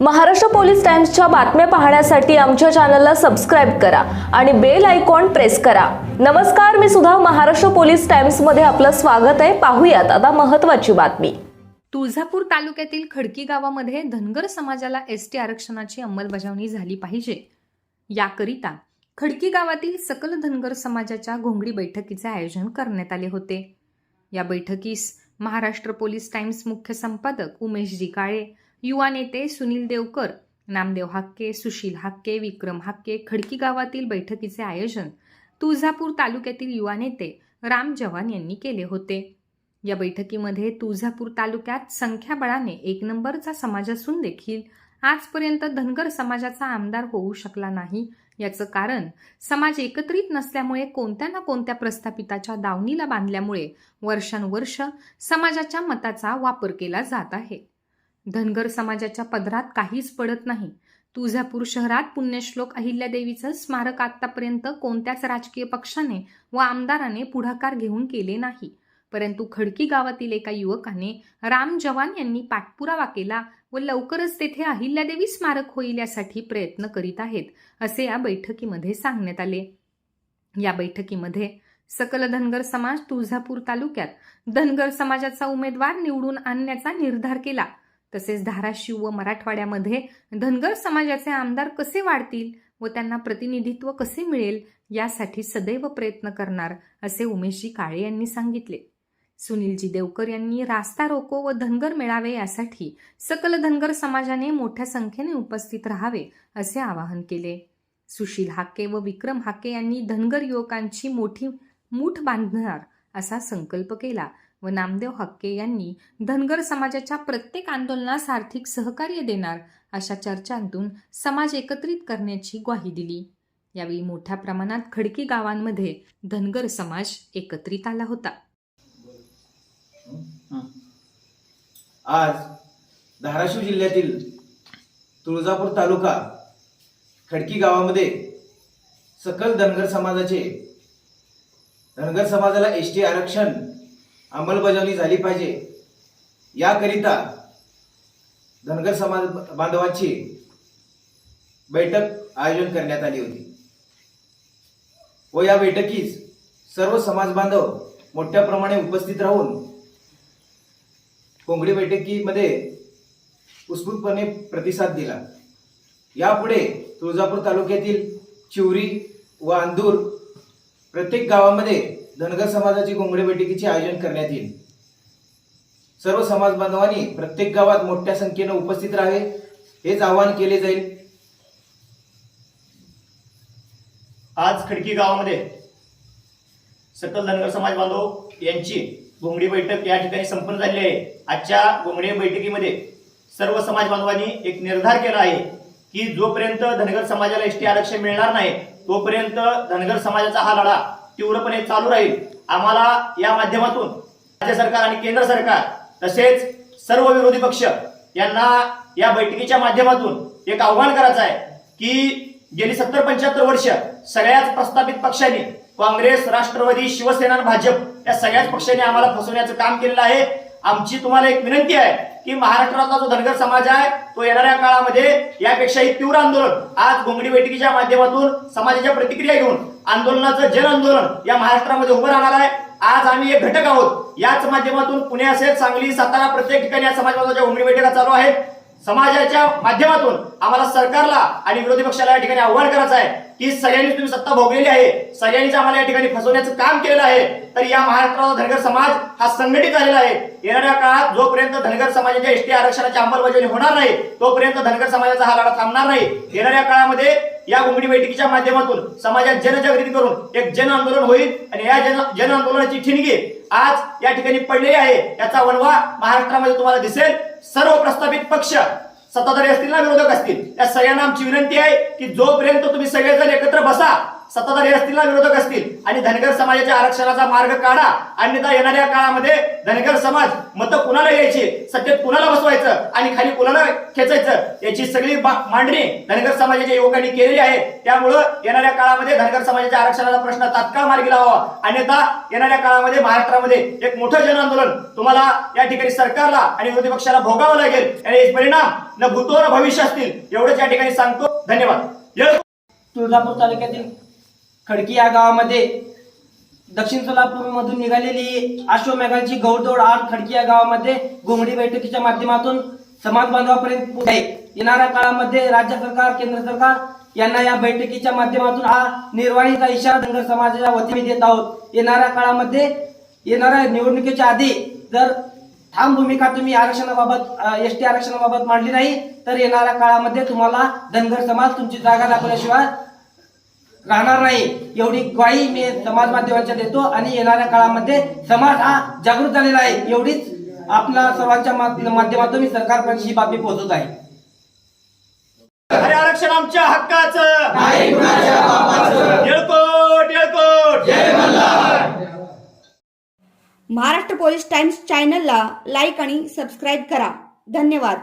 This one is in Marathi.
महाराष्ट्र पोलीस टाइम्सच्या बातम्या पाहण्यासाठी आमच्या चॅनलला सबस्क्राईब करा आणि बेल आयकॉन प्रेस करा. नमस्कार मी सुद्धा महाराष्ट्र पोलीस टाइम्समध्ये आपलं स्वागत आहे. पाहूयात आता महत्त्वाची बातमी. तुळजापूर तालुक्यातील खडकी गावामध्ये धनगर समाजाला एस टी आरक्षणाची अंमलबजावणी झाली पाहिजे. याकरिता खडकी गावातील सकल धनगर समाजाच्या घोंगडी बैठकीचे आयोजन करण्यात आले होते. या बैठकीस महाराष्ट्र पोलीस टाइम्स मुख्य संपादक उमेशजी काळे युवा नेते सुनील देवकर नामदेव हाक्के सुशील हाक्के विक्रम हाक्के खडकी गावातील बैठकीचे आयोजन तुळजापूर तालुक्यातील युवा नेते राम जवान यांनी केले होते. या बैठकीमध्ये तुळजापूर तालुक्यात संख्याबळाने एक नंबरचा समाज असून देखील आजपर्यंत धनगर समाजाचा आमदार होऊ शकला नाही. याचं कारण समाज एकत्रित नसल्यामुळे कोणत्या ना कोणत्या प्रस्थापिताच्या दावणीला बांधल्यामुळे वर्षानुवर्ष समाजाच्या मताचा वापर केला जात आहे. धनगर समाजाच्या पदरात काहीच पडत नाही. तुळजापूर शहरात पुण्यश्लोक अहिल्यादेवीचं स्मारक आतापर्यंत कोणत्याच राजकीय पक्षाने व आमदाराने पुढाकार घेऊन केले नाही. परंतु खडकी गावातील एका युवकाने राम जवान यांनी पाठपुरावा केला व लवकरच तेथे अहिल्यादेवी स्मारक होईल यासाठी प्रयत्न करीत आहेत असे या बैठकीमध्ये सांगण्यात आले. या बैठकीमध्ये सकल धनगर समाज तुळजापूर तालुक्यात धनगर समाजाचा उमेदवार निवडून आणण्याचा निर्धार केला. तसेच धाराशिव व मराठवाड्यामध्ये धनगर समाजाचे आमदार कसे वाढतील व त्यांना प्रतिनिधित्व कसे मिळेल यासाठी सदैव प्रयत्न करणार असे उमेशजी काळे यांनी सांगितले. सुनीलजी देवकर यांनी रास्ता रोको व धनगर मेळावे यासाठी सकल धनगर समाजाने मोठ्या संख्येने उपस्थित राहावे असे आवाहन केले. सुशील हाके व विक्रम हाके यांनी धनगर युवकांची मोठी मूठ बांधणार असा संकल्प केला. व नामदेव हक्के यांनी धनगर समाजाच्या प्रत्येक आंदोलनास आर्थिक सहकार्य देणार अशा चर्चांतून समाज एकत्रित करण्याची ग्वाही दिली. यावेळी मोठ्या प्रमाणात खडकी गावांमध्ये धनगर समाज एकत्रित आला होता. आज धाराशिव जिल्ह्यातील तुळजापूर तालुका खडकी गावामध्ये सकल धनगर समाजाचे धनगर समाजाला एस टी आरक्षण अंमलबजावणी झाली पाहिजे. याकरिता धनगर समाज बांधवांची बैठक आयोजन करण्यात आली होती. व या बैठकीस सर्व समाज बांधव मोठ्या प्रमाणे उपस्थित राहून कोंगडी बैठकीमध्ये उत्स्फूर्तपणे प्रतिसाद दिला. यापुढे तुळजापूर तालुक्यातील चिवरी व अंदूर प्रत्येक गावामध्ये धनगर समाजाची कोंगडी बैठकीचे आयोजन करण्यात येईल. सर्व समाज बांधवांनी प्रत्येक गावात मोठ्या संख्येने उपस्थित राहावे हेच आवाहन केले जाईल. आज खडकी गावामध्ये सकल धनगर समाज बांधव यांची घोंगडी बैठक या ठिकाणी संपन्न झाली आहे. आजच्या घोंगडी बैठकीमध्ये सर्व समाज बांधवांनी एक निर्धार केला आहे की जोपर्यंत धनगर समाजाला एस टी आरक्षण मिळणार नाही तोपर्यंत धनगर समाजाचा हा लढा तीव्रपणे चालू राहील. आम्हाला या माध्यमातून राज्य सरकार आणि केंद्र सरकार तसेच सर्व विरोधी पक्ष यांना या बैठकीच्या माध्यमातून एक आव्हान करायचं आहे की गेली सत्तर पंच्याहत्तर वर्ष सगळ्याच प्रस्थापित पक्षांनी काँग्रेस राष्ट्रवादी शिवसेना भाजप या सगळ्याच पक्षांनी आम्हाला फसवण्याचं काम केलेलं आहे. आमची तुम्हाला एक विनंती आहे की महाराष्ट्रातला जो धनगर समाज आहे तो येणाऱ्या काळामध्ये यापेक्षाही तीव्र आंदोलन आज घोंगडी बैठकीच्या माध्यमातून समाजाच्या प्रतिक्रिया घेऊन आंदोलनाचं जन आंदोलन या महाराष्ट्रामध्ये उभं राहणार आहे. आज आम्ही एक घटक आहोत. याच माध्यमातून पुणे असेल सांगली सातारा प्रत्येक ठिकाणी या समाजवादाच्या घोंगडी बैठका चालू आहेत. समाजाच्या माध्यमातून आम्हाला सरकारला आणि विरोधी पक्षाला या ठिकाणी आव्हान करायचं आहे की सगळ्यांनी तुम्ही सत्ता भोगलेली आहे सगळ्यांनीच आम्हाला या ठिकाणी फसवण्याचं काम केलेलं आहे तर या महाराष्ट्राचा धनगर समाज हा संघटित झालेला आहे. येणाऱ्या काळात जोपर्यंत धनगर समाजाच्या एसटी आरक्षणाची अंमलबजावणी होणार नाही तोपर्यंत धनगर समाजाचा हा लढा थांबणार नाही. येणाऱ्या काळामध्ये या घुमडी बैठकीच्या माध्यमातून समाजात जनजागृती करून एक जन आंदोलन होईल आणि या जन जन आंदोलनाची ठिणगी आज या ठिकाणी पडलेली आहे. याचा वनवा महाराष्ट्रामध्ये तुम्हाला दिसेल. सर्व प्रस्थापित पक्ष सत्ताधारी असतील ना विरोधक असतील या सगळ्यांना आमची विनंती आहे की जोपर्यंत तुम्ही सगळेजण एकत्र बसा सत्ताधारी असतील ना विरोधक असतील. आणि धनगर समाजाच्या आरक्षणाचा मार्ग काढा. अन्यथा येणाऱ्या काळामध्ये धनगर समाज मतं कुणाला यायची? सत्तेत कुणाला बसवायचं? आणि खाली कुणाला खेचायचं? याची सगळी मांडणी धनगर समाजाच्या युवकांनी केलेली आहे. त्यामुळं येणाऱ्या काळामध्ये धनगर समाजाच्या आरक्षणाचा प्रश्न तात्काळ मार्गी लावावा. अन्यथा येणाऱ्या काळामध्ये महाराष्ट्रामध्ये एक मोठं जन आंदोलन तुम्हाला या ठिकाणी सरकारला आणि विरोधी पक्षाला भोगावं लागेल. आणि परिणाम न भूतो न भविष्य असतील. एवढंच या ठिकाणी सांगतो. धन्यवाद. तुळजापूर तालुक्यातील खडकी या गावामध्ये दक्षिण सोलापूर मधून निघालेली अश्वमेघांची गौडदौड आज खडकी या गावामध्ये घोंगडी बैठकीच्या माध्यमातून समाज बांधवापर्यंत आहे. येणाऱ्या काळामध्ये राज्य सरकार केंद्र सरकार यांना या बैठकीच्या माध्यमातून हा निर्वाणीचा इशारा धनगर समाजाच्या वतीने देत आहोत. येणाऱ्या काळामध्ये येणाऱ्या निवडणुकीच्या आधी जर ठाम भूमिका तुम्ही आरक्षणाबाबत एस टी आरक्षणाबाबत मांडली नाही तर येणाऱ्या काळामध्ये तुम्हाला धनगर समाज तुमची जागा दाखवल्याशिवाय राहणार नाही. एवढी ग्वाही मी समाज माध्यमांच्या देतो आणि येणाऱ्या काळामध्ये समाज हा जागृत झालेला आहे. एवढीच आपल्या सर्वांच्या माध्य- माध्यमातून मी सरकारपर्यंत ही बातमी पोहोचवत आहे. अरे आरक्षण आमच्या हक्काचं. महाराष्ट्र पोलीस टाइम्स चॅनलला लाईक आणि सबस्क्राईब करा. धन्यवाद.